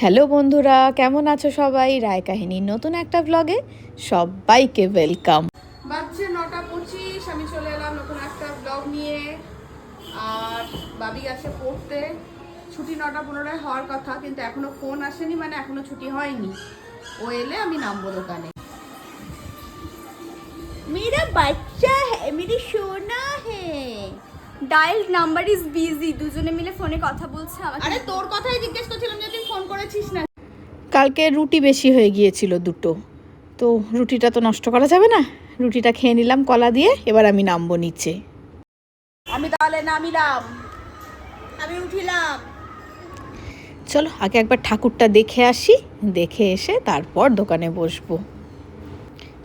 Hello বন্ধুরা কেমন আছো সবাই? রায় কাহিনীর নতুন একটা ব্লগে সবাইকে ওয়েলকাম বাচ্চা নটা পঁচিশ আমি চলে এলাম নতুন একটা ব্লগ নিয়ে। আর বাবি গেছে পড়তে। ছুটি নটা পনেরোয় হওয়ার কথা কিন্তু এখনও ফোন আসেনি মানে এখনও ছুটি হয়নি। ও এলে আমি নামবো দোকানে। মেরা বাচ্চা হ্যাঁ মেরি সোনা হে। ডায়াল নাম্বার ইজ বিজি দুজনে মিলে ফোনে কথা বলছে আমাকে। আরে তোর কথাই জিজ্ঞেস করছিলাম যে তুই ফোন করেছিস না। কালকে রুটি বেশি হয়ে গিয়েছিল দুটো। তো রুটিটা তো নষ্ট করা যাবে না। রুটিটা খেয়ে নিলাম কলা দিয়ে এবার আমি নামবো নিচে। আমি তাহলে নামিলাম। আমি উঠিলাম। চলো আগে একবার ঠাকুরটা দেখে আসি দেখে এসে তারপর দোকানে বসবো।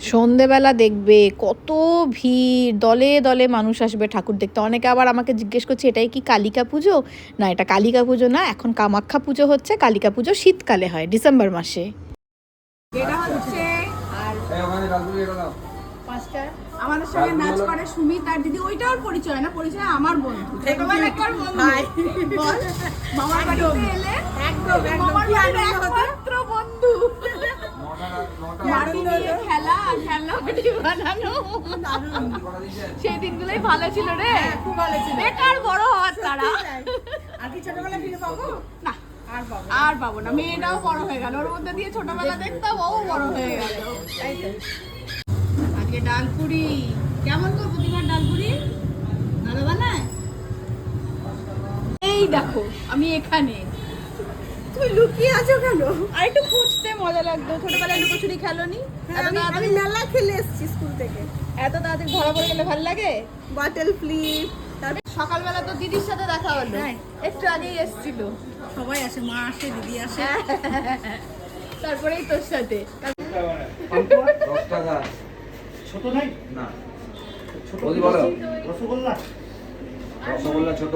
সন্ধেবেলা দেখবে কত ভিড় দলে দলে মানুষ আসবে ঠাকুর দেখতে। অনেকে আবার আমাকে জিজ্ঞেস করছে এটাই কি কালিকা পুজো? না এটা কালিকা পুজো না এখন কামাখ্যা পুজো হচ্ছে কালিকা পুজো শীতকালে হয় ডিসেম্বর মাসে। এটা হচ্ছে আমাদের সঙ্গে নাচ করে সুমিত আর দিদি ওইটাও পরিচয় না পরিচয় আমার বন্ধু। বন্ধু মামার বাড়িতে এলে একদম। মামার বাড়ির একমাত্র বন্ধু। মাটি দিয়ে খেলা আর খেলনা বাটি বানানো। সেই দিনগুলোই ভালো ছিল রে। খুব ভালো ছিল। বেকার বড় হওয়ার তারা। আর কি ছোটবেলা ফিরে পাবো? না আর পাবো না। মেয়েটাও বড় হয়ে গেল। ওর মধ্যে দিয়ে ছোটবেলা দেখতাম ও বড় হয়ে গেল। আজকে ডালপুরি। কেমন তো প্রতিমার ডালপুরি? ভালো বানায়? এই দেখো আমি এখানে। তুমি লুকিয়ে আছো কেন? আর একটু খুঁজতে মজা লাগতো। ছোটবেলায় লুকোচুরি খেলোনি। হ্যাঁ, আমি আমি মেলা খেলে এসেছি স্কুল থেকে। এত তাড়াতাড়ি ধরা পড়ে গেলে ভালো লাগে? বাটেল ফ্লিপ তারপর সকালবেলা তো দিদির সাথে দেখা হলো। একটু আগেই এসেছিল। সবাই আসে মা আসে দিদি আসে। তারপরেই তোর সাথে। ছোট নাই? না। ছোট রসগোল্লা। রসগোল্লা ছোট।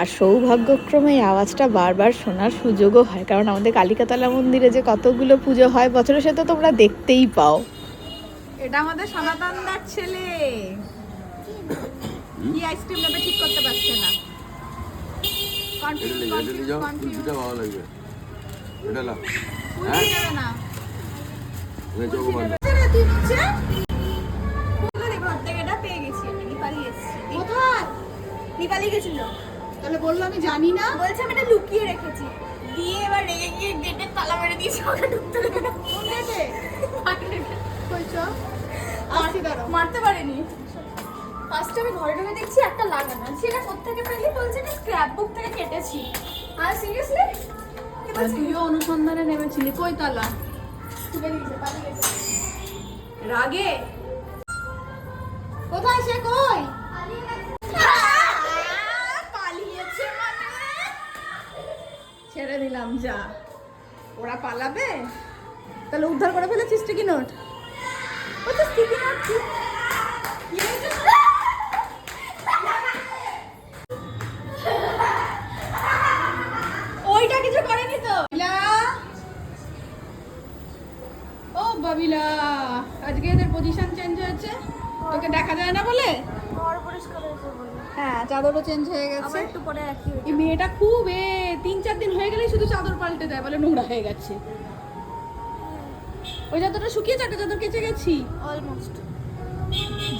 আর সৌভাগ্যক্রমে এই আওয়াজটা বারবার শোনার সুযোগও হয় কারণ আমাদের কালিকাতলা মন্দিরে যে কতগুলো পুজো হয় বছরের সে তো তোমরা দেখতেই পাও। এটা আমাদের সনাতনদার ছেলে। কি আইসক্রিম নেবে ঠিক করতে পারছে না। নিপালি গেছিল। তাহলে বলল আমি জানি না। বলছে আমি এটা লুকিয়ে রেখেছি। দিয়ে এবার রেগে গিয়ে গেটের তালা মেরে দিয়েছি ওকে ঢুকতে দেবে না। কোন গেটে? কইছো আসি দাঁড়াও। মারতে পারেনি। ফার্স্টে আমি ঘরে ঢুকে দেখছি একটা লাগানো। সেটা কোথেকে পেলি? বলছে যে স্ক্র্যাপ বুক থেকে কেটেছি। আর সিরিয়াসলি তুইও অনুসন্ধানে নেমেছিলি। কই তালা? রাগে? কোথায় সে? কই? দিলাম যা। ওরা পালাবে? তাহলে উদ্ধার করে ফেলেছিস কি? নোট নোট ওইটা কিছু করেনি তো। ও বাবিলা, আজকে এদের পজিশন চেঞ্জ হয়েছে? তোকে দেখা যায় না বলে? পরিষ্কার হয়েছে বলে। হ্যাঁ চাদরও চেঞ্জ হয়ে গেছে। একটু পরে একই এই মেয়েটা খুব এ তিন চার দিন হয়ে গেলেই শুধু চাদর পাল্টে দেয় বলে নোংরা হয়ে গেছে। ওই চাদরটা শুকিয়ে চারটে চাদর কেচে গেছি। অলমোস্ট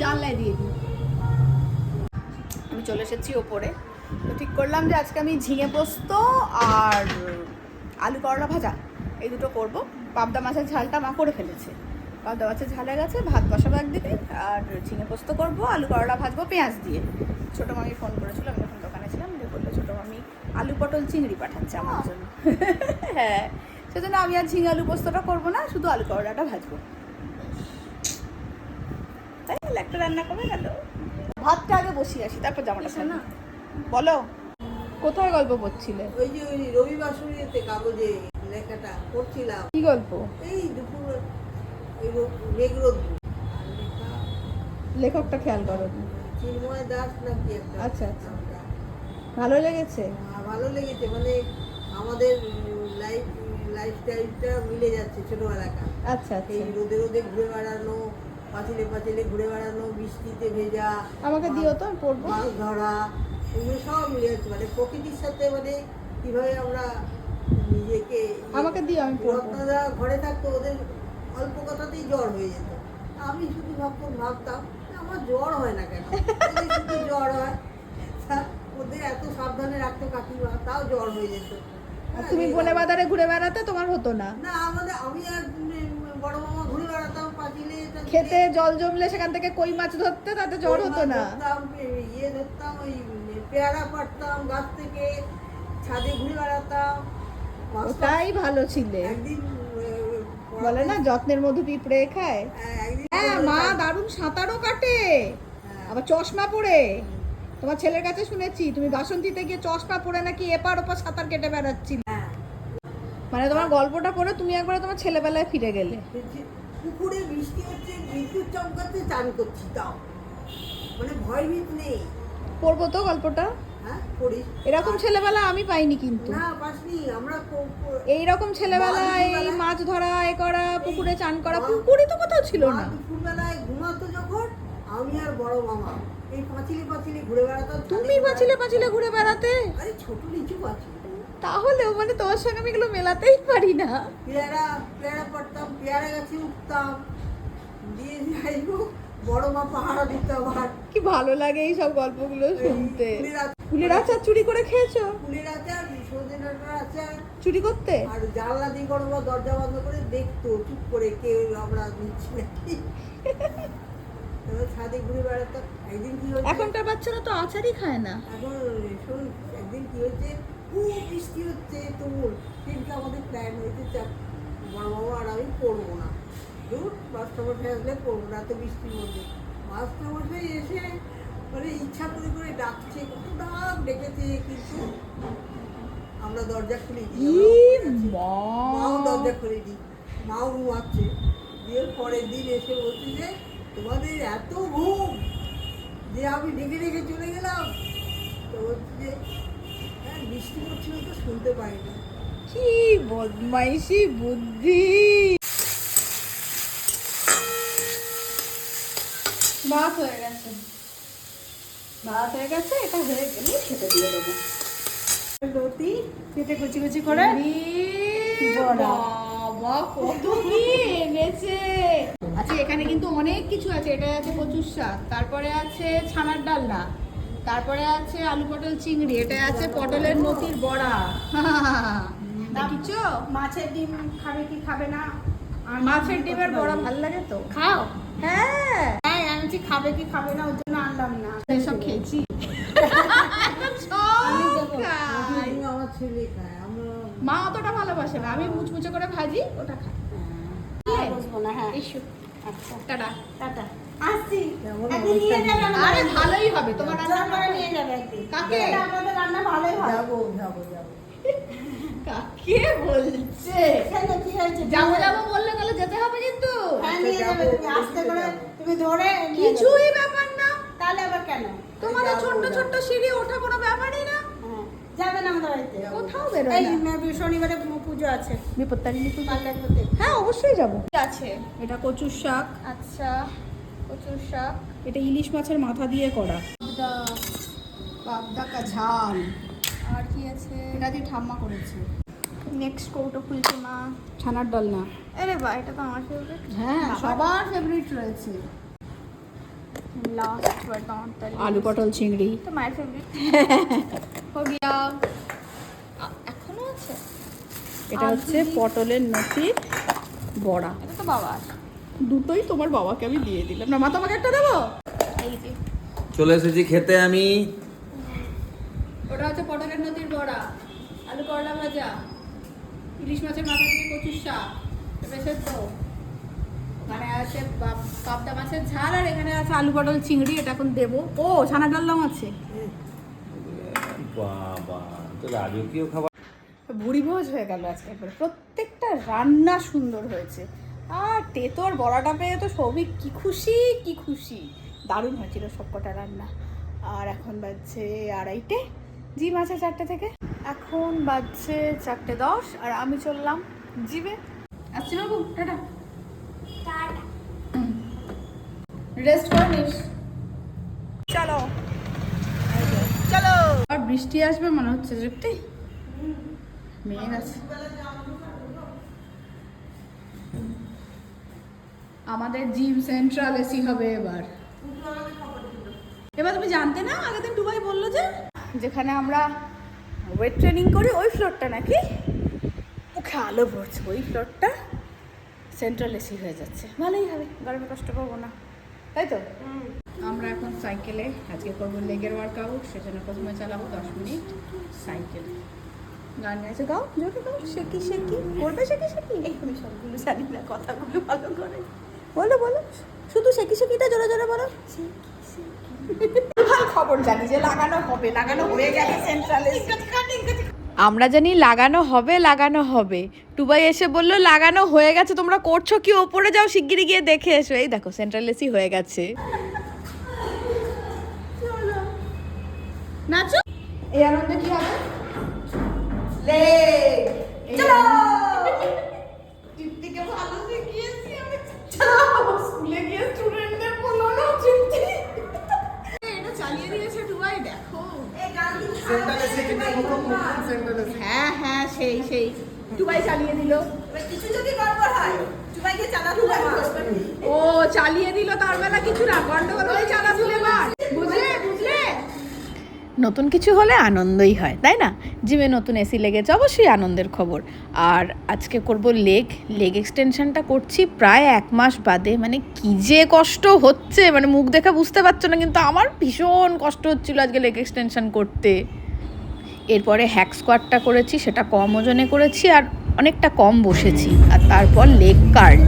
জানলায় দিয়ে দিই। আমি চলে এসেছি ওপরে। তো ঠিক করলাম যে আজকে আমি ঝিঙে পোস্ত আর আলু করলা ভাজা এই দুটো করব। পাবদা মাছের ঝালটা মা করে ফেলেছে। পাবদা মাছের ঝালে গেছে ভাত বসাবো একদিকে আর ঝিঙে পোস্ত করব আলু করলা ভাজবো পেঁয়াজ দিয়ে। ছোটো মামি ফোন করেছিল আমি যখন দোকানে ছিলাম দিয়ে বলল ছোটো মামি আলু পটল চিংড়ি পাঠাচ্ছে আমার জন্য। হ্যাঁ সেজন্য আমি আর ঝিঙে আলু পোস্তটা করব না শুধু আলু করলাটা ভাজবো। তাই একটা রান্না কমে গেল। ভাতটা আগে বসিয়ে আসি তারপর জামাটা না? বলো কোথায় গল্প করছিলে? ওই যে ওই রবিবার শুনিয়েতে কাগজে লেখাটা পড়ছিলাম কি গল্প? এই দুপুর ওই রো- মেঘ রোদ্দুর। লেখকটা খেয়াল করো। চিন্ময় দাস নাকি একটা? আচ্ছা, আচ্ছা। ভালো লেগেছে? আহ, ভালো লেগেছে। মানে আমাদের লাইফ লাইফস্টাইলটা মিলে যাচ্ছে ছোটবেলাকার। আচ্ছা আচ্ছা। এই রোদে রোদে ঘুরে বেড়ানো পাঁচিলে পাঁচিলে ঘুরে বেড়ানো বৃষ্টিতে ভেজা আমাকে দিও তো আমি পড়ব। মাছ ধরা এগুলো সব মিলে যাচ্ছে। মানে প্রকৃতির সাথে মানে কীভাবে আমরা নিজেকে আমাকে দিও আমি পড়ব। ঘরে থাকতো ওদের অল্প কথাতেই জ্বর হয়ে যেত। আমি শুধু ভাবতাম ভাবতাম আমার জ্বর হয় না কেন? শুধু জ্বর হয় ওদের এত সাবধানে রাখতো কাকিমা তাও জ্বর হয়ে যেত। তুমি বনে বাজারে ঘুরে বেড়াতে তোমার হতো না? না আমাদের আমি আর বড় মামা ঘুরে বেড়াতাম পাঁচিলে খেতে জল জমলে সেখান থেকে কই মাছ ধরতে তাতে জ্বর হতো না? ইয়ে ধরতাম ওই পেয়ারা পাড়তাম গাছ থেকে ছাদে ঘুরে বেড়াতাম। ওটাই ভালো ছিলে। একদিন বলে না যত্নের মধু পিঁপড়ে খায়? হ্যাঁ, মা দারুণ সাঁতারও কাটে। আবার চশমা পরে। তোমার ছেলের কাছে শুনেছি তুমি বাসন্তীতে গিয়ে চশমা পরে নাকি এপার ওপার সাঁতার কেটে বেড়াচ্ছিলে। মানে তোমার গল্পটা পড়ে তুমি একবারে তোমার ছেলেবেলায় ফিরে গেলে। পুকুরে বৃষ্টি হচ্ছে বিদ্যুৎ চমকাতে চান করছি তাও মানে ভয় ভীত নেই। পড়ব তো গল্পটা? এরকম ছেলেবেলা আমি পাইনি কিন্তু। কো- এইরকম ছেলেবেলা এই মাছ ধরা এ করা পুকুরে চান করা পুকুরে তো কোথাও ছিল না। দুপুরবেলায় ঘুমাতো যখন আমি আর বড় মামা। এই পাঁচিলে পাঁচিলে ঘুরে বেড়াতাম তুমি পাঁচিলে পাঁচিলে ঘুরে বেড়াতে? আরে ছোট নিচু পাঁচিল। তাহলেও মানে তোমার সঙ্গে আমি এগুলো মেলাতেই পারি না। পেয়ারা পেয়ারা পড়তাম পেয়ারা গাছে উঠতাম। দিয়ে যাই হোক বড় মা পাহাড়া দিতাম আর কি ভালো লাগে এই সব গল্পগুলো শুনতে। আচার- ফুলের আচার চুরি করে খেয়েছো? ফুলের আচার সজনে ডাঁটার আচার। চুরি করতে? আর জানলা দিয়ে কোনো দরজা বন্ধ করে দেখতো চুপ করে কেউ আমরা দিচ্ছি নাকি? ছাদে ঘুরে বেড়াতাম একদিন কি হয়েছে? এখনকার বাচ্চারা তো আচারই খায় না। এখন শোন একদিন কি হয়েছে? খুব বৃষ্টি হচ্ছে তুমুল সেদিনকে আমাদের প্ল্যান হয়েছে চাপ বড় বাবা আর আমি পড়ব না। দূর মাস্টারমশাই আসলে পড়ব না তো বৃষ্টির মধ্যে। মাস্টারমশাই এসে মানে ইচ্ছা করে করে ডাকছে কত ডাক ডেকেছে কিন্তু আমরা দরজা খুলে দিই ই আমরা মাও দরজা খুলে দিই মাও ঘুমাচ্ছে। দিয়ে পরের দিন এসে বলছে যে তোমাদের এত ঘুম যে আমি ডেকে ডেকে চলে গেলাম। তো বলছে যে হ্যাঁ বৃষ্টি পড়ছিল তো শুনতে পাইনি। কি বদমাইশি বুদ্ধি। ভাত হয়ে গেছে। ভাত হয়ে গেছে এটা হয়ে গেলে খেতে দিয়ে দেবো। রুটি কেটে কুচি কুচি করে আচ্ছা এখানে কিন্তু অনেক কিছু আছে। এটা আছে কচুর শাক তারপরে আছে ছানার ডালনা তারপরে আছে আলু পটল চিংড়ি এটা আছে পটলের নতির বড়া। দেখিছো মাছের ডিম খাবে কি খাবে না? মাছের ডিমের বড়া ভালো লাগে তো। খাও। হ্যাঁ। আমি খাবে কি খাবে না ওর জন্য আনলাম না। এসব খেয়েছি। মা অতটা ভালোবাসে না আমি মুচমুচে করে ভাজি ওটা খাই। আর বসবো না হ্যাঁ। এসো। আচ্ছা। টাটা। টাটা। আসছি। নিয়ে যাবে আরে ভালোই হবে তোমার রান্না নিয়ে যাবে কাকে? আমাদের রান্না ভালোই হয়। যাব যাব যাব। কাকে বলছে? কেন কি হয়েছে? যাব যাব বললে তাহলে যেতে হবে কিন্তু। হ্যাঁ নিয়ে যাবে। তুমি আস্তে করে তুমি ধরে কিছুই ব্যাপার না। তাহলে আবার কেন? তোমাদের যাব, ছোট্ট ছোট্ট সিঁড়ি ওঠা কোনো ব্যাপারই না। হ্যাঁ যাবে না আমাদের বাড়িতে। কোথাও বেরোয় এই না। maybe শনিবারে পুজো আছে। বিপত্তারিণী পুজো? হ্যাঁ অবশ্যই যাব। আছে? এটা কচুর শাক। আচ্ছা কচুর শাক। এটা ইলিশ মাছের মাথা দিয়ে করা। পাবদা কা ঝাল। আর কি আছে? এটা দিয়ে ঠাম্মা করেছে। নেক্সট কৌটো খুলছে মা ছানার ডাল না আরে বা এটা তো আমার ফেভারিট হ্যাঁ সবার ফেভারিট রয়েছে। লাস্ট বাট নট দ্য আলু পটল চিংড়ি। তো মাই ফেভারিট হো গিয়া এখনও আছে? এটা হচ্ছে পটলের নথির বড়া। এটা তো বাবা দুটোই তোমার বাবাকে আমি দিয়ে দিলাম। না মা তোমাকে একটা দেবো? এই যে। চলে এসেছি খেতে আমি। ওটা হচ্ছে পটলের নদীর বড়া। আলু করলা ভাজা। ইলিশ মাছের মাথা দিয়ে কচুর শাক বেশের তো ওখানে আছে পাবদা মাছের ঝাল আর এখানে আছে আলু পটল চিংড়ি এটা এখন দেবো। ও ছানা ডালনাও আছে। বাবা তো রাজকীয় খাবার। ভুড়ি ভোজ হয়ে গেল আজকে একবার। প্রত্যেকটা রান্না সুন্দর হয়েছে। আর তেতোর বড়াটা পেয়ে তো সৌভিক কি খুশি কি খুশি। দারুণ হয়েছিল সবকটা রান্না। আর এখন বাজছে আড়াইটে। জি আছে চারটে থেকে। এখন বাজছে চারটে দশ, আর আমি চললাম জিমে। আসছি বাবু, টাটা। রেস্ট করে চলো। চলো। আর বৃষ্টি আসবে মনে হচ্ছে সত্যি মেঘ আছে। আমাদের জিম সেন্ট্রাল এসি হবে এবার। এবার তুমি জানতে না আগের দিন দুবাই বলল যে? যেখানে আমরা ওয়েট ট্রেনিং করি ওই ফ্লোরটা নাকি মুখে আলো পড়ছে ওই ফ্লোরটা সেন্ট্রাল এসি হয়ে যাচ্ছে। ভালোই হবে গরমে কষ্ট পাবো না। তাই তো? আমরা এখন সাইকেলে আজকে করব লেগের ওয়ার্কআউট সেজন্য প্রথমে চালাবো দশ মিনিট সাইকেল গান গাইছে গাও জোরে গাও শেকি শেকি করবে শেকি শেকি এই আমি সবগুলো জানি না কথাগুলো ভালো করে। বলো বলো শুধু শেকি শেকিটা জোরে জোরে বলো। ভালো খবর জানি যে লাগানো হবে লাগানো হয়ে গেছে সেন্ট্রাল আমরা জানি লাগানো হবে লাগানো হবে। টুবাই এসে বলল লাগানো হয়ে গেছে তোমরা করছ কি? ওপরে যাও শিগগিরই গিয়ে দেখে এসো। এই দেখো সেন্ট্রাল এসি হয়ে গেছে। নাচো। এই আনন্দে কি হবে? লেগ চলো। তৃপ্তিকে ভালো শিখিয়েছি আমি। চলো স্কুলে গিয়ে স্টুডেন্টদের বলো না চালিয়ে দিয়েছে দেখো। হ্যাঁ হ্যাঁ সেই সেই। টুবাই চালিয়ে দিল। কিছু যদি গড়বড় হয় সবাইকে চালাতে ও চালিয়ে দিল তার বেলা কিছু না গন্ডগোল হয়ে চালা তুলে বুঝলে নতুন কিছু হলে আনন্দই হয়, তাই না? জিমে নতুন এসি লেগেছে, অবশ্যই আনন্দের খবর। আর আজকে করব লেগ লেগ এক্সটেনশনটা করছি প্রায় এক মাস বাদে। মানে কি যে কষ্ট হচ্ছে মানে মুখ দেখে বুঝতে পারছ না, কিন্তু আমার ভীষণ কষ্ট হচ্ছিল আজকে লেগ এক্সটেনশন করতে। এরপরে হ্যাক স্কোয়াডটা করেছি, সেটা কম ওজনে করেছি আর অনেকটা কম বসেছি। আর তারপর লেগ কার্ড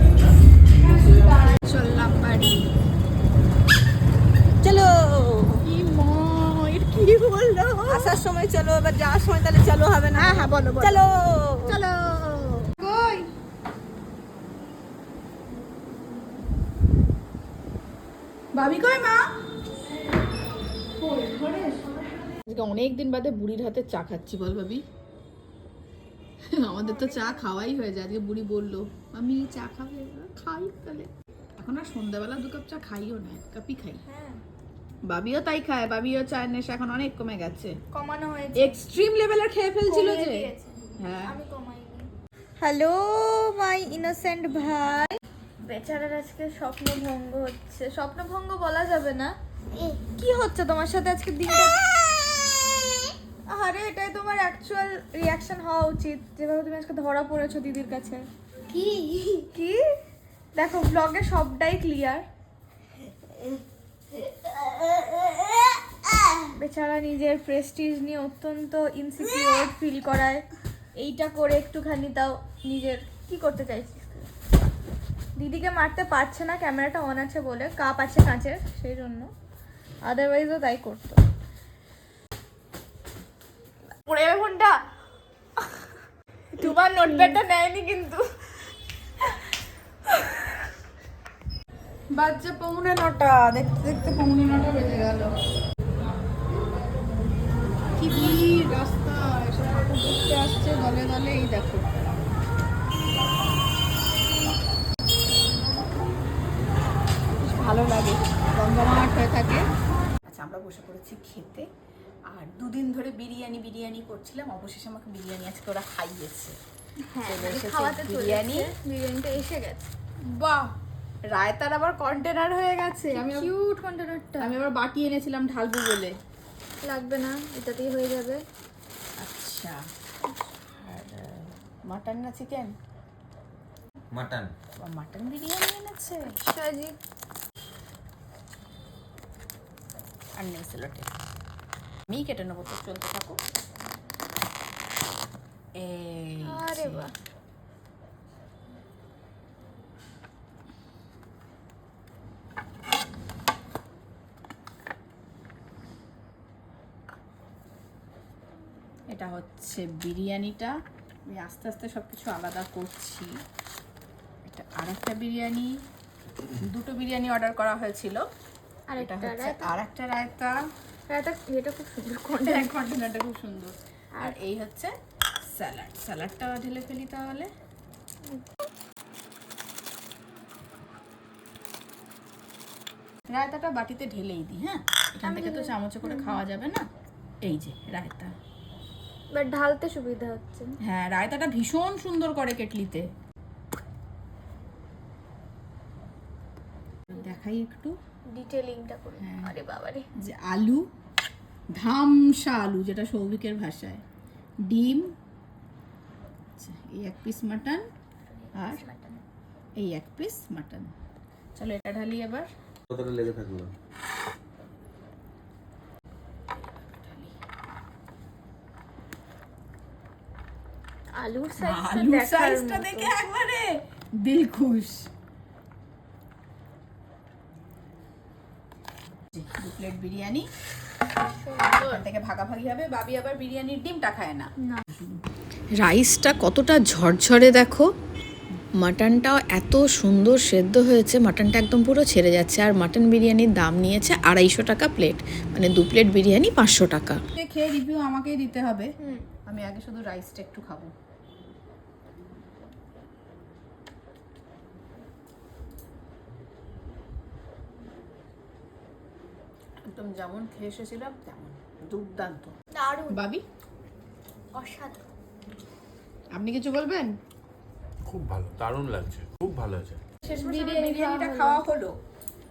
যাওয়ার সময় তাহলে চলো হবে না? হ্যাঁ হ্যাঁ বলো চলো। চলো। কই? ভাবি কই মা? আজকে অনেক দিন বাদে বুড়ির হাতে চা খাচ্ছি বল ভাবি। আমাদের তো চা খাওয়াই হয়ে যায় আজকে বুড়ি বলল আমি চা খাবে খাই তাহলে। এখন আর সন্ধ্যাবেলা দু কাপ চা খাইও না এক কাপই খাই। বাবিও তাই খায় বাবিও চায়ের নেশা এখন অনেক কমে গেছে। কমানো হয়েছে। এক্সট্রিম লেভেলের খেয়ে ফেলছিল যে। হ্যাঁ। আমি কমাইনি। হ্যালো মাই ইনোসেন্ট ভাই। বেচারার আজকে স্বপ্ন ভঙ্গ হচ্ছে। স্বপ্ন ভঙ্গ বলা যাবে না। কি হচ্ছে তোমার সাথে আজকে দিনটা? আরে এটাই তোমার অ্যাকচুয়াল রিয়াকশন হওয়া উচিত। যেভাবে তুমি আজকে ধরা পড়েছো দিদির কাছে। কি? কি? দেখো ব্লগে সবটাই ক্লিয়ার বেচারা নিজের প্রেস্টিজ নিয়ে অত্যন্ত ইনসিকিউর ফিল করায়। এইটা করে একটুখানি তাও নিজের, কি করতে চাইছিস দিদিকে মারতে পারছে না ক্যামেরাটা অন আছে বলে কাপ আছে কাঁচের, সেই জন্য। আদারওয়াইজও তাই করতো। পড়ে যাবে ফোনটা? তোমার নোটপ্যাডটা নেয়নি কিন্তু। বাচ্চা পৌনে নটা, দেখতে দেখতে পৌনে নটা বেজে গেল। ভিড় রাস্তায় ঠাকুর দেখতে আসছে দলে দলে এই দেখো। ভালো লাগে গঙ্গামাট হয়ে থাকে। আচ্ছা আমরা বসে পড়েছি খেতে। আর দুদিন ধরে বিরিয়ানি বিরিয়ানি করছিলাম। অবশেষে আমাকে বিরিয়ানি আজকে ওরা খাইয়েছে। হ্যাঁ বিরিয়ানি। বিরিয়ানিটা এসে গেছে। বাহ! রায়তার আবার কন্টেনার হয়ে গেছে। আমি কিউট কন্টেনারটা আমি আবার বাটি এনেছিলাম ঢালবো বলে। লাগবে না এটাতেই হয়ে যাবে। আচ্ছা। আর মাটন না চিকেন মাটন মাটন বিরিয়ানি এনেছে? সাজি আর নেই সেলোটে আমি কেটে নেব তো চলতে থাকো এই আরে। বাহ এটা হচ্ছে বিরিয়ানিটা। আমি আস্তে আস্তে সব কিছু আলাদা করছি। এটা আর একটা বিরিয়ানি। দুটো বিরিয়ানি অর্ডার করা হয়েছিল। আর এটা হচ্ছে আর একটা রায়তা। রায়তা এটা খুব সুন্দর কন্টেনারটা খুব সুন্দর। আর এই হচ্ছে স্যালাড। স্যালাডটা ঢেলে ফেলি তাহলে। রায়তাটা বাটিতে ঢেলেই দিই হ্যাঁ? এখান থেকে তো চামচে করে খাওয়া যাবে না? এই যে রায়তা। বাট ঢালতে সুবিধা হচ্ছে। হ্যাঁ রায়তাটা ভীষণ সুন্দর করে কেটলিতে। দেখাই একটু। ডিটেলিংটা করে। হ্যাঁ। আরে বাবারে। যে আলু ধামসা আলু যেটা সৌভিকের ভাষায়। ডিম আচ্ছা, এই এক পিস মাটন আর এই এক পিস মাটন চলো এটা ঢালি এবার। কতটা লেগে থাকল। আলুর সাইজটা আলুর সাইজটা দেখে একবারে দিল খুশ দু প্লেট বিরিয়ানি। থেকে ভাগাভাগি হবে। বাবি আবার বিরিয়ানির ডিমটা খায় না। না। রাইসটা কতটা ঝরঝরে দেখো। মাটনটাও এত সুন্দর সেদ্ধ হয়েছে। মাটনটা একদম পুরো ছেড়ে যাচ্ছে। আর মাটন বিরিয়ানির দাম নিয়েছে আড়াইশো টাকা প্লেট মানে দু প্লেট বিরিয়ানি পাঁচশো টাকা। খেয়ে রিভিউ আমাকেই দিতে হবে। হুম। আমি আগে শুধু রাইসটা একটু খাব। একদম যেমন খেয়ে এসেছিলাম তেমন দুর্দান্ত। দারুণ। বাবি? অসাধারণ। আপনি কিছু বলবেন? খুব ভালো দারুণ লাগছে খুব ভালো হয়েছে শেষ বিরিয়ানিটা খাওয়া হলো।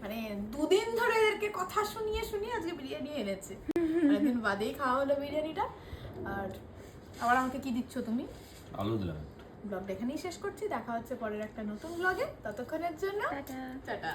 মানে দুদিন ধরে এদেরকে কথা শুনিয়ে শুনিয়ে আজকে বিরিয়ানি এনেছে। অনেকদিন বাদেই খাওয়া হলো বিরিয়ানিটা। আর আবার আমাকে কি দিচ্ছ তুমি? আলু দিলাম ব্লগটা এখানেই শেষ করছি। দেখা হচ্ছে পরের একটা নতুন ব্লগে। ততক্ষণের জন্য টাটা।